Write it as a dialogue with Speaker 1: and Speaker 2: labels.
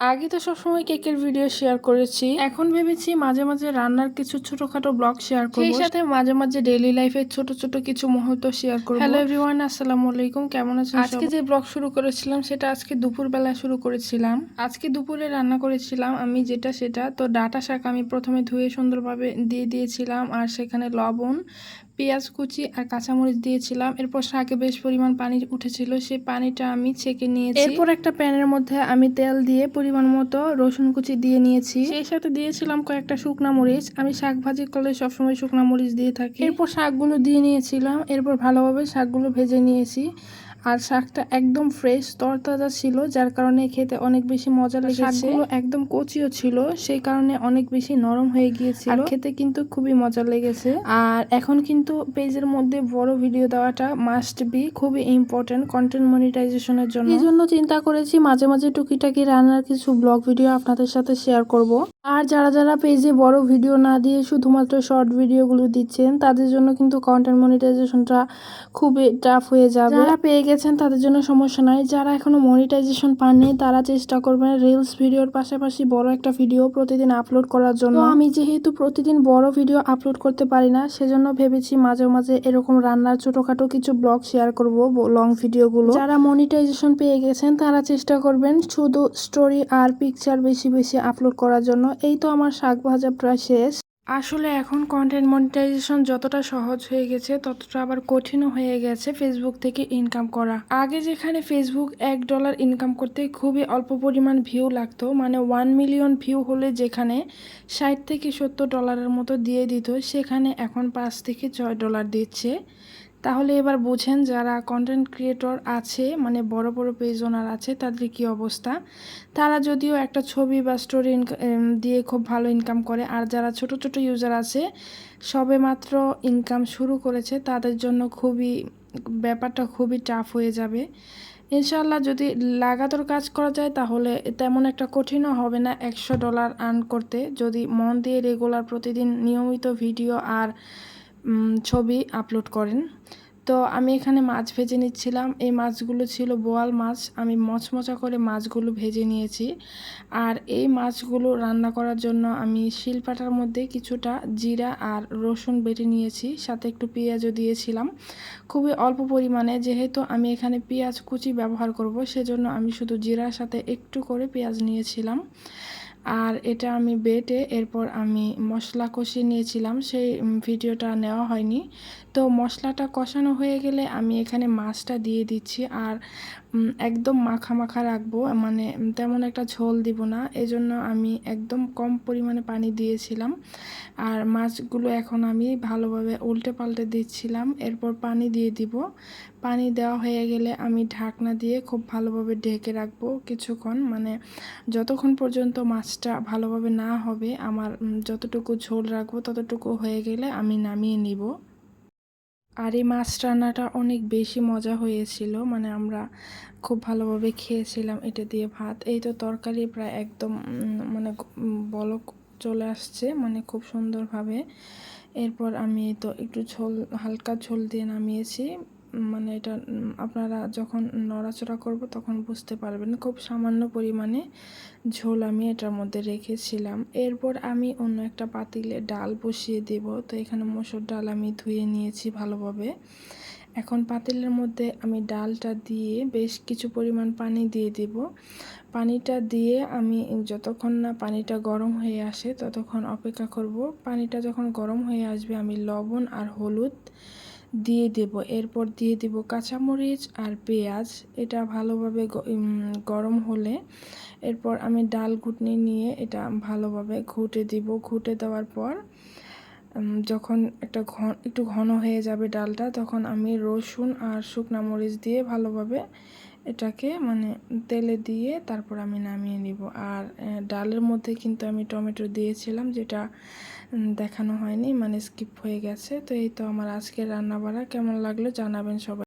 Speaker 1: আগে তো সবসময় কেকের ভিডিও শেয়ার করেছি। এখন ভেবেছি মাঝে মাঝে রান্নার কিছু ছোটখাটো ব্লগ শেয়ার করব। সেই সাথে মাঝে মাঝে ডেইলি লাইফের ছোট ছোট কিছু মুহূর্ত শেয়ার করব। হ্যালো এভরিওয়ান আসসালামু আলাইকুম। কেমন আছেন আজকে যে ব্লগ শুরু করেছিলাম সেটা আজকে দুপুর বেলা শুরু করেছিলাম। আজকে দুপুরে রান্না করেছিলাম আমি যেটা সেটা। তো ডাটা শাক আমি প্রথমে ধুয়ে সুন্দরভাবে দিয়ে দিয়েছিলাম আর সেখানে লবণ পেঁয়াজ কুচি আর কাঁচামরিচ দিয়েছিলাম। এরপর শাকে বেশ পরিমাণ পানি উঠেছিল। সেই পানিটা আমি ছেঁকে নিয়েছি। এরপর একটা প্যানের মধ্যে আমি তেল দিয়ে পরিমাণ মতো রসুন কুচি দিয়ে নিয়েছি। সেই সাথে দিয়েছিলাম কয়েকটা শুকনা মরিচ। আমি শাক ভাজি করলে সবসময় শুকনা মরিচ দিয়ে থাকি। এরপর শাকগুলো দিয়ে নিয়েছিলাম। এরপর ভালোভাবে শাকগুলো ভেজে নিয়েছি। আর শাকটা একদম ফ্রেশ তরতাজা ছিল যার কারণে খেতে অনেক বেশি মজা লেগেছে। একদম কচিও ছিল সেই কারণে অনেক বেশি নরম হয়ে গিয়েছিল। আর খেতে কিন্তু খুবই মজা লেগেছে। আর এখন কিন্তু পেজের মধ্যে বড় ভিডিও দেওয়াটা মাস্ট বি খুবই ইম্পর্টেন্ট কন্টেন্ট মনিটাইজেশনের জন্য। এই জন্য চিন্তা করেছি মাঝে মাঝে টুকিটাকি রান্নার কিছু ব্লগ ভিডিও আপনাদের সাথে শেয়ার করব। আর যারা যারা পেজে বড় ভিডিও না দিয়ে শুধুমাত্র শর্ট ভিডিওগুলো দিচ্ছেন, তাদের জন্য কিন্তু কন্টেন্ট মনিটাইজেশনটা খুবই টাফ হয়ে যাবে। যারা পেয়ে গেছেন, তাদের জন্য সমস্যা নাই। যারা এখনও মনিটাইজেশন পাননি, তারা চেষ্টা করবেন রিলস ভিডিওর পাশাপাশি বড় একটা ভিডিও প্রতিদিন আপলোড করার জন্য। আমি যেহেতু প্রতিদিন বড় ভিডিও আপলোড করতে পারি না, সেজন্য ভেবেছি মাঝে মাঝে এরকম রান্নার ছোটোখাটো কিছু ব্লগ শেয়ার করব লং ভিডিওগুলো যারা মনিটাইজেশন পেয়ে গেছেন, তারা চেষ্টা করবেন শুধু স্টোরি আর পিকচার বেশি বেশি আপলোড করার জন্য। এই তো আমার শাক ভাজা প্রায় শেষ। আসলে এখন কন্টেন্ট মনিটাইজেশন যতটা সহজ হয়ে গেছে, ততটা আবার কঠিনও হয়ে গেছে ফেসবুক থেকে ইনকাম করা। আগে যেখানে ফেসবুক এক ডলার ইনকাম করতে খুবই অল্প পরিমাণ ভিউ লাগতো মানে ওয়ান মিলিয়ন ভিউ হলে যেখানে ষাট থেকে সত্তর ডলারের মতো দিয়ে দিত, সেখানে এখন পাঁচ থেকে ছয় ডলার দিচ্ছে। তাহলে এবার বুঝেন যারা কন্টেন্ট ক্রিয়েটর আছে মানে বড় বড় পেজ ওনার আছে, তাদের কি অবস্থা? তারা যদিও একটা ছবি বা স্টোরি দিয়ে খুব ভালো ইনকাম করে, আর যারা ছোট ছোট ইউজার আছে, সবে মাত্র ইনকাম শুরু করেছে, তাদের জন্য খুবই, ব্যাপারটা খুবই টাফ হয়ে যাবে। ইনশাল্লাহ যদি লাগাতার কাজ করা যায়, তাহলে তেমন একটা কঠিনও হবে না একশো ডলার আর্ন করতে। যদি মন দিয়ে রেগুলার প্রতিদিন নিয়মিত ভিডিও আর ছবি আপলোড করেন। তো আমি এখানে মাছ ভেজে নিচ্ছিলাম। এই মাছগুলো ছিল বোয়াল মাছ। আমি মচমচা করে মাছগুলো ভেজে নিয়েছি। আর এই মাছগুলো রান্না করার জন্য আমি শিলপাটার মধ্যে কিছুটা জিরা আর রসুন বেটে নিয়েছি। সাথে একটু পেঁয়াজও দিয়েছিলাম। খুবই অল্প পরিমাণে। যেহেতু আমি এখানে পেঁয়াজ কুচি ব্যবহার করব, সেজন্য আমি শুধু জিরার সাথে একটু করে পেঁয়াজ নিয়েছিলাম। আর এটা আমি বেটে এরপর আমি মশলা কষিয়ে নিয়েছিলাম। সেই ভিডিওটা নেওয়া হয়নি। তো মশলাটা কষানো হয়ে গেলে আমি এখানে মাছটা দিয়ে দিচ্ছি আর একদম মাখা মাখা রাখব। মানে তেমন একটা ঝোল দিব না। এজন্য আমি একদম কম পরিমাণে পানি দিয়েছিলাম। আর মাছগুলো এখন আমি ভালোভাবে উল্টে পাল্টে দিচ্ছিলাম। এরপর পানি দিয়ে দিব। পানি দেওয়া হয়ে গেলে আমি ঢাকনা দিয়ে খুব ভালোভাবে ঢেকে রাখব কিছুক্ষণ। মানে যতক্ষণ পর্যন্ত মাছটা ভালোভাবে না হবে, আমার যতটুকু ঝোল রাখব ততটুকু হয়ে গেলে আমি নামিয়ে নিব। আর এই মাছ রান্নাটা অনেক বেশি মজা হয়েছিল মানে আমরা খুব ভালোভাবে খেয়েছিলাম এটা দিয়ে ভাত। এই তো তরকারি প্রায় একদম মানে বলক চলে আসছে মানে খুব সুন্দরভাবে। এরপর আমি তো একটু ঝোল, হালকা ঝোল দিয়ে নামিয়েছি। মানে এটা আপনারা যখন নড়াচড়া করব তখন বুঝতে পারবেন। খুব সামান্য পরিমাণে ঝোল আমি এটার মধ্যে রেখেছিলাম। এরপর আমি অন্য একটা পাতিলে ডাল বসিয়ে দেব। তো এখানে মসুর ডাল আমি ধুয়ে নিয়েছি ভালোভাবে। এখন পাতিলের মধ্যে আমি ডালটা দিয়ে বেশ কিছু পরিমাণ পানি দিয়ে দেব। পানিটা দিয়ে আমি যতক্ষণ না পানিটা গরম হয়ে আসে ততক্ষণ অপেক্ষা করব। পানিটা যখন গরম হয়ে আসবে আমি লবণ আর হলুদ দিয়ে দেব। এরপর দিয়ে দেব কাঁচামরিচ আর পেঁয়াজ। এটা ভালোভাবে গরম হলে এরপর আমি ডাল ঘুটনি নিয়ে এটা ভালোভাবে ঘুটে দিব। ঘুটে দেওয়ার পর যখন একটা ঘন, একটু ঘন হয়ে যাবে ডালটা, তখন আমি রসুন আর শুকনা মরিচ দিয়ে ভালোভাবে এটাকে মানে তেলে দিয়ে তারপর আমি নামিয়ে নিব। আর ডালের মধ্যে কিন্তু আমি টমেটো দিয়েছিলাম, যেটা দেখানো হয়নি মানে স্কিপ হয়ে গেছে। তো এই তো আমার আজকের রান্না বাড়া কেমন লাগল জানাবেন সবাই।